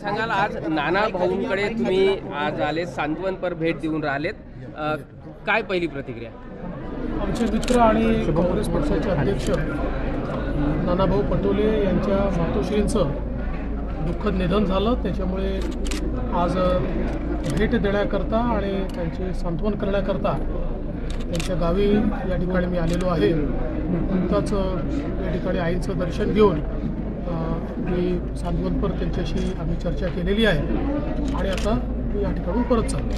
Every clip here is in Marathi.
सांगाल आज नाना भाऊंकडे तुम्ही आज आले सांत्वनपर भेट देऊन राहिलेत. काय पहिली प्रतिक्रिया? आमचे मित्र आणि काँग्रेस पक्षाचे अध्यक्ष नानाभाऊ पटोले यांच्या मातोश्रींचं दुःखद निधन झालं. त्याच्यामुळे आज भेट देण्याकरता आणि त्यांचे सांत्वन करण्याकरता त्यांच्या गावी या ठिकाणी मी आलेलो आहे. नुकताच या ठिकाणी आईचं दर्शन घेऊन मी सांत्वनपर त्यांच्याशी आम्ही चर्चा केलेली आहे. आणि आता मी या ठिकाणून परत चाललो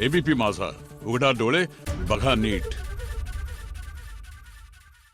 एबीपी माझा. उघडा डोळे बघा नीट.